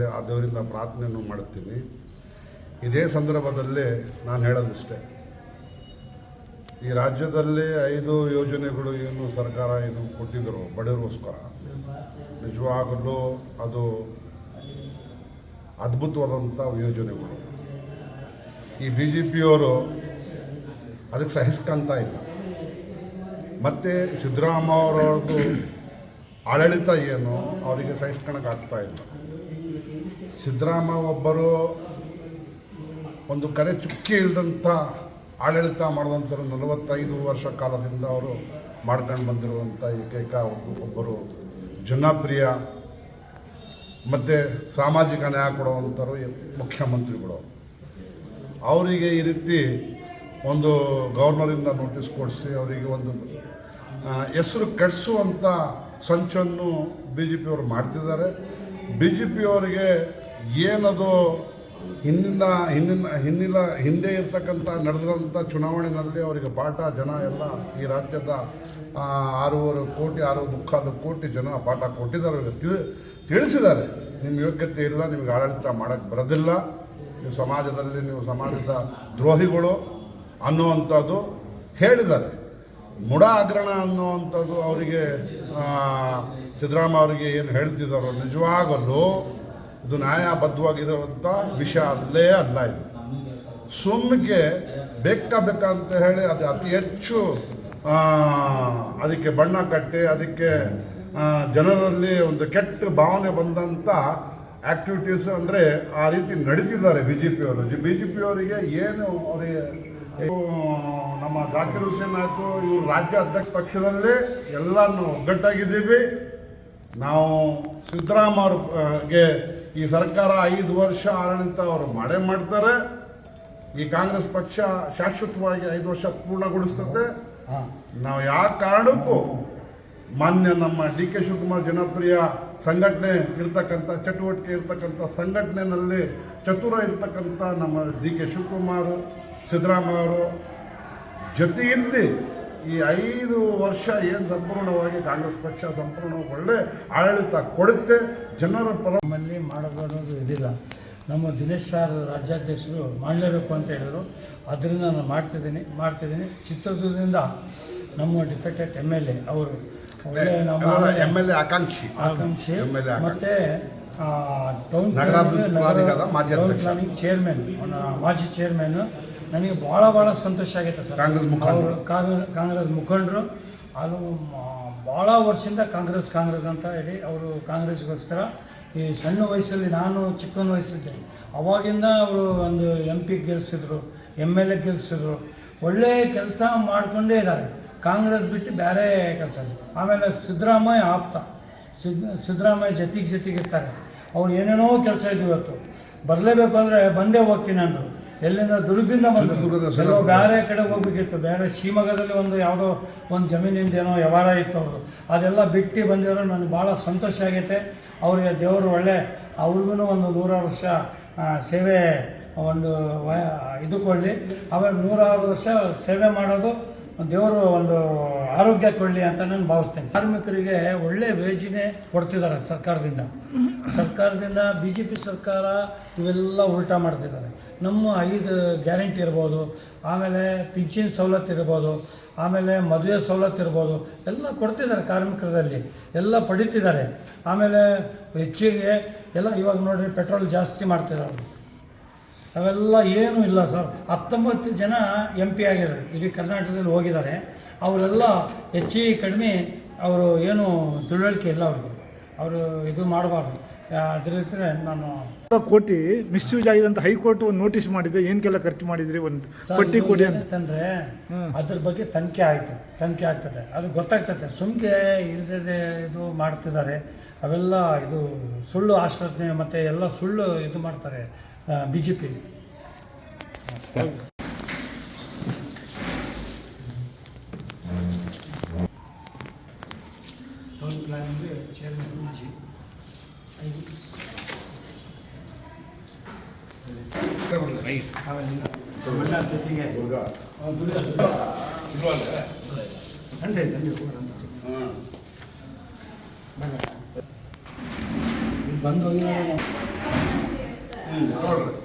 ದೇವರಿಂದ ಪ್ರಾರ್ಥನೆಯನ್ನು ಮಾಡುತ್ತೀನಿ. ಇದೇ ಸಂದರ್ಭದಲ್ಲಿ ನಾನು ಹೇಳೋದಿಷ್ಟೇ. ಈ ರಾಜ್ಯದಲ್ಲಿ ಐದು ಯೋಜನೆಗಳು ಏನು ಸರ್ಕಾರ ಏನು ಕೊಟ್ಟಿದ್ರು ಬಡವರಿಗೋಸ್ಕರ, ನಿಜವಾಗಲೂ ಅದು ಅದ್ಭುತವಾದಂಥ ಯೋಜನೆಗಳು. ಈ ಬಿ ಜೆ ಪಿಯವರು ಅದಕ್ಕೆ ಸಹಿಸ್ಕೊಂತ ಇಲ್ಲ. ಮತ್ತು ಸಿದ್ದರಾಮಯ್ಯ ಅವರದ್ದು ಆಡಳಿತ ಏನು, ಅವರಿಗೆ ಸಹಿಸ್ಕೊಳಕ್ಕಾಗ್ತಾ ಇಲ್ಲ. ಸಿದ್ದರಾಮಯ್ಯ ಒಬ್ಬರು ಒಂದು ಕರೆ ಚುಕ್ಕಿ ಇಲ್ಲದಂಥ ಆಡಳಿತ ಮಾಡಿದಂಥವ್ರು ನಲವತ್ತೈದು ವರ್ಷ ಕಾಲದಿಂದ ಅವರು ಮಾಡ್ಕೊಂಡು ಬಂದಿರುವಂಥ ಏಕೈಕ ಒಬ್ಬ- ಒಬ್ಬರು ಜನಪ್ರಿಯ ಮತ್ತು ಸಾಮಾಜಿಕ ನ್ಯಾಯ ಕೊಡುವಂಥವ್ರು ಮುಖ್ಯಮಂತ್ರಿಗಳು. ಅವರಿಗೆ ಈ ರೀತಿ ಒಂದು ಗವರ್ನರಿಂದ ನೋಟಿಸ್ ಕೊಡಿಸಿ ಅವರಿಗೆ ಒಂದು ಹೆಸರು ಕಟ್ಸುವಂಥ ಸಂಚನ್ನು ಬಿ ಜೆ ಪಿಯವರು ಮಾಡ್ತಿದ್ದಾರೆ. ಬಿ ಜೆ ಪಿಯವರಿಗೆ ಏನದು ಹಿಂದಿನ ಹಿಂದಿನ ಹಿಂದಿನ, ಹಿಂದೆ ಇರ್ತಕ್ಕಂಥ ನಡೆದಿರೋಂಥ ಚುನಾವಣೆಯಲ್ಲಿ ಅವರಿಗೆ ಪಾಠ ಜನ ಎಲ್ಲ ಈ ರಾಜ್ಯದ ಆರೂವರೆ ಕೋಟಿ ಆರು ಮುಕ್ಕಾಲು ಕೋಟಿ ಜನ ಪಾಠ ಕೊಟ್ಟಿದ್ದಾರೆ ಅವರಿಗೆ ತಿಳಿ, ತಿಳಿಸಿದ್ದಾರೆ. ನಿಮ್ಮ ಯೋಗ್ಯತೆ ಇಲ್ಲ, ನಿಮಗೆ ಆಡಳಿತ ಮಾಡೋಕ್ಕೆ ಬರೋದಿಲ್ಲ. ನೀವು ಸಮಾಜದಲ್ಲಿ, ನೀವು ಸಮಾಜದ ದ್ರೋಹಿಗಳು ಅನ್ನುವಂಥದ್ದು ಹೇಳಿದ್ದಾರೆ. ಮುಡ ಅಗ್ರಣ ಅನ್ನುವಂಥದ್ದು ಅವರಿಗೆ ಸಿದ್ದರಾಮ ಅವರಿಗೆ ಏನು ಹೇಳ್ತಿದ್ದಾರೋ ನಿಜವಾಗಲೂ ಇದು ನ್ಯಾಯಬದ್ಧವಾಗಿರುವಂಥ ವಿಷಯ ಅಲ್ಲೇ ಅಲ್ಲ ಇದು. ಸುಮ್ಮಿಗೆ ಬೇಕಾ ಬೇಕಾ ಅಂತ ಹೇಳಿ ಅದು ಅತಿ ಹೆಚ್ಚು ಅದಕ್ಕೆ ಬಣ್ಣ ಕಟ್ಟಿ, ಅದಕ್ಕೆ ಜನರಲ್ಲಿ ಒಂದು ಕೆಟ್ಟ ಭಾವನೆ ಬಂದಂಥ ಆ್ಯಕ್ಟಿವಿಟೀಸ್ ಅಂದರೆ ಆ ರೀತಿ ನಡೀತಿದ್ದಾರೆ ಬಿ ಜೆ ಪಿಯವರು ಬಿ ಜೆ ಪಿಯವರಿಗೆ ಏನು ಅವರಿಗೆ ನಮ್ಮ ಜಾಕಿರ್ ಹುಸೇನ್ ಆಯಿತು, ಇವರು ರಾಜ್ಯ ಅಧ್ಯಕ್ಷ ಪಕ್ಷದಲ್ಲಿ ಎಲ್ಲನೂ ಒಗ್ಗಟ್ಟಾಗಿದ್ದೀವಿ. ನಾವು ಸಿದ್ದರಾಮಯ್ಯವ್ರಿಗೆ ಈ ಸರ್ಕಾರ ಐದು ವರ್ಷ ಆಡಳಿತ ಅವರು ಮಾಡೇ ಮಾಡ್ತಾರೆ. ಈ ಕಾಂಗ್ರೆಸ್ ಪಕ್ಷ ಶಾಶ್ವತವಾಗಿ ಐದು ವರ್ಷ ಪೂರ್ಣಗೊಳಿಸ್ತದೆ ನಾವು ಯಾವ ಕಾರಣಕ್ಕೂ ಮಾನ್ಯ ನಮ್ಮ ಡಿ ಕೆ ಶಿವಕುಮಾರ್ ಜನಪ್ರಿಯ ಸಂಘಟನೆ ಇರ್ತಕ್ಕಂಥ ಚಟುವಟಿಕೆ ಇರ್ತಕ್ಕಂಥ ಸಂಘಟನೆಯಲ್ಲಿ ಚತುರ ಇರ್ತಕ್ಕಂಥ ನಮ್ಮ ಡಿ ಕೆ ಶಿವಕುಮಾರ್ ಸಿದ್ದರಾಮಯ್ಯ ಅವರು ಜೊತೆಗಿಂದ ಈ ಐದು ವರ್ಷ ಏನು ಸಂಪೂರ್ಣವಾಗಿ ಕಾಂಗ್ರೆಸ್ ಪಕ್ಷ ಸಂಪೂರ್ಣ ಒಳ್ಳೆ ಆಡಳಿತ ಕೊಡುತ್ತೆ ಜನರ ಪರ ನಮ್ಮಲ್ಲಿ ಮಾಡೋದು ಇದಿಲ್ಲ. ನಮ್ಮ ದಿನೇಶ್ ಸರ್ ರಾಜ್ಯಾಧ್ಯಕ್ಷರು ಮಾಡಲೇಬೇಕು ಅಂತ ಹೇಳಿದರು. ಅದರಿಂದ ನಾನು ಮಾಡ್ತಿದ್ದೀನಿ ಮಾಡ್ತಿದ್ದೀನಿ. ಚಿತ್ರದುರ್ಗದಿಂದ ನಮ್ಮ ಡಿಫೆಕ್ಟೆಡ್ ಎಂ ಎಲ್ ಎ ಅವರು. ಒಳ್ಳೆ ನಮ್ಮ ಎಂ ಎಲ್ ಎ ಆಕಾಂಕ್ಷಿ. ಆಕಾಂಕ್ಷಿ. ಮತ್ತೆ ಟೌನ್ ಪ್ಲಾನಿಂಗ್- ಚೇರ್ಮನ್ ಮಾಜಿ ಚೇರ್ಮನ್ ನನಗೆ ಭಾಳ ಭಾಳ ಸಂತೋಷ ಆಗೈತೆ ಸರ್. ಕಾಂಗ್ರೆಸ್ ಮುಖಂಡರು. ಕಾಂಗ್ರೆಸ್ ಕಾಂಗ್ರೆಸ್ ಮುಖಂಡರು. ಅದು ಭಾಳ ವರ್ಷದಿಂದ ಕಾಂಗ್ರೆಸ್ ಕಾಂಗ್ರೆಸ್ ಅಂತ ಹೇಳಿ ಅವರು ಕಾಂಗ್ರೆಸ್ಗೋಸ್ಕರ ಈ ಸಣ್ಣ ವಯಸ್ಸಲ್ಲಿ ನಾನು ಚಿಕ್ಕನ ವಯಸ್ಸಿದ್ದೆ. ಅವಾಗಿಂದ ಅವರು ಒಂದು ಎಂ ಪಿ ಗೆಲ್ಸಿದ್ರು ಎಂ ಎಲ್ ಎ ಗೆಲ್ಸಿದ್ರು. ಒಳ್ಳೆಯ ಕೆಲಸ ಮಾಡಿಕೊಂಡೇ ಇದ್ದಾರೆ. ಕಾಂಗ್ರೆಸ್ ಬಿಟ್ಟು ಬೇರೆ ಕೆಲಸ ಆಮೇಲೆ ಸಿದ್ದರಾಮಯ್ಯ ಆಪ್ತ. ಸಿದ್ ಸಿದ್ದರಾಮಯ್ಯ ಜೊತೆಗೆ ಜೊತೆಗೆ ಇರ್ತಾರೆ. ಅವ್ರು ಏನೇನೋ ಕೆಲಸ ಇದ್ದು ಇವತ್ತು. ಬರಲೇಬೇಕು ಅಂದರೆ ಬಂದೇ ಹೋಗ್ತೀನಿ ಅಂದರು. ಎಲ್ಲಿಂದ? ದುರ್ಗದಿಂದ ಬಂದರು ಬೇರೆ ಕಡೆ ಹೋಗ್ಬೇಕಿತ್ತು. ಬೇರೆ ಶಿವಮೊಗ್ಗದಲ್ಲಿ ಒಂದು ಯಾವುದೋ ಒಂದು ಜಮೀನಿಂದ ಏನೋ ವ್ಯವಹಾರ ಇತ್ತು ಅವರು ಅದೆಲ್ಲ ಬಿಟ್ಟು ಬಂದಿರೋ ನನಗೆ ಭಾಳ ಸಂತೋಷ ಆಗೈತೆ. ಅವರಿಗೆ ದೇವರು ಒಳ್ಳೆ ಅವ್ರಿಗೂ ಒಂದು ನೂರಾರು ವರ್ಷ ಸೇವೆ ಒಂದು ಇದು ಕೊಡಲಿ. ಆಮೇಲೆ ನೂರಾರು ವರ್ಷ ಸೇವೆ ಮಾಡೋದು ದೇವರು ಒಂದು ಆರೋಗ್ಯ ಕೊಡಲಿ ಅಂತ ನಾನು ಭಾವಿಸ್ತೇನೆ. ಕಾರ್ಮಿಕರಿಗೆ ಒಳ್ಳೆ ವೇಜಿನೇ ಕೊಡ್ತಿದ್ದಾರೆ ಸರ್ಕಾರದಿಂದ. ಸರ್ಕಾರದಿಂದ ಬಿ ಜೆ ಪಿ ಸರ್ಕಾರ ಇವೆಲ್ಲ ಉಲ್ಟಾ ಮಾಡ್ತಿದ್ದಾರೆ. ನಮ್ಮ ಐದು ಗ್ಯಾರಂಟಿ ಇರ್ಬೋದು, ಆಮೇಲೆ ಪಿಂಚಿನ ಸವಲತ್ತು ಇರ್ಬೋದು, ಆಮೇಲೆ ಮದುವೆ ಸವಲತ್ತು ಇರ್ಬೋದು, ಎಲ್ಲ ಕೊಡ್ತಿದ್ದಾರೆ ಕಾರ್ಮಿಕರಲ್ಲಿ. ಎಲ್ಲ ಪಡೀತಿದ್ದಾರೆ. ಆಮೇಲೆ ಹೆಚ್ಚಿಗೆ ಎಲ್ಲ ಇವಾಗ ನೋಡಿರಿ ಪೆಟ್ರೋಲ್ ಜಾಸ್ತಿ ಮಾಡ್ತಿದ್ದಾರೆ ಅವೆಲ್ಲ ಏನೂ ಇಲ್ಲ ಸರ್. ಹತ್ತೊಂಬತ್ತು ಜನ ಎಂ ಪಿ ಆಗಿದ್ದಾರೆ. ಇಡೀ ಕರ್ನಾಟಕದಲ್ಲಿ ಹೋಗಿದ್ದಾರೆ. ಅವರೆಲ್ಲ ಹೆಚ್ಚಿ ಕಡಿಮೆ ಅವರು ಏನು ತಿಳುವಳಿಕೆ ಇಲ್ಲ ಅವ್ರಿಗೆ. ಅವರು ಇದು ಮಾಡಬಾರ್ದು. ಅದರಿಂದ ನಾನು ಕೋಟಿ ಮಿಸ್ಯೂಸ್ ಆಗಿದೆ ಅಂತ ಹೈಕೋರ್ಟ್ ಒಂದು ನೋಟಿಸ್ ಮಾಡಿದೆ. ಏನಕ್ಕೆಲ್ಲ ಖರ್ಚು ಮಾಡಿದ್ರಿ? ಒಂದು ಪಟ್ಟಿ ಕೊಡಿ ಅಂತಂದರೆ ಅದ್ರ ಬಗ್ಗೆ ತನಿಖೆ ಆಯ್ತು. ತನಿಖೆ ಆಗ್ತದೆ. ಅದು ಗೊತ್ತಾಗ್ತದೆ. ಸುಮ್ಗೆ ಇಲ್ಲದೆ ಇದು ಮಾಡ್ತಿದ್ದಾರೆ. ಅವೆಲ್ಲ ಇದು ಸುಳ್ಳು ಆಶ್ವಾಸನೆ ಮತ್ತು ಎಲ್ಲ ಸುಳ್ಳು ಇದು ಮಾಡ್ತಾರೆ. B J P town planning chairman ಮಾಜಿ ಆಮೇಲೆ ತಮಿಳ್ನಾಡು ಜೊತೆಗೆ ದುರ್ಗ ದಂಡೆ ದಂಡೆ ಹೋಗೋಣ. ಹಾಂ ಇಲ್ಲಿ ಬಂದು ಹೋಗಿದ್ದಾರೆ ನೋಡ್ರಿ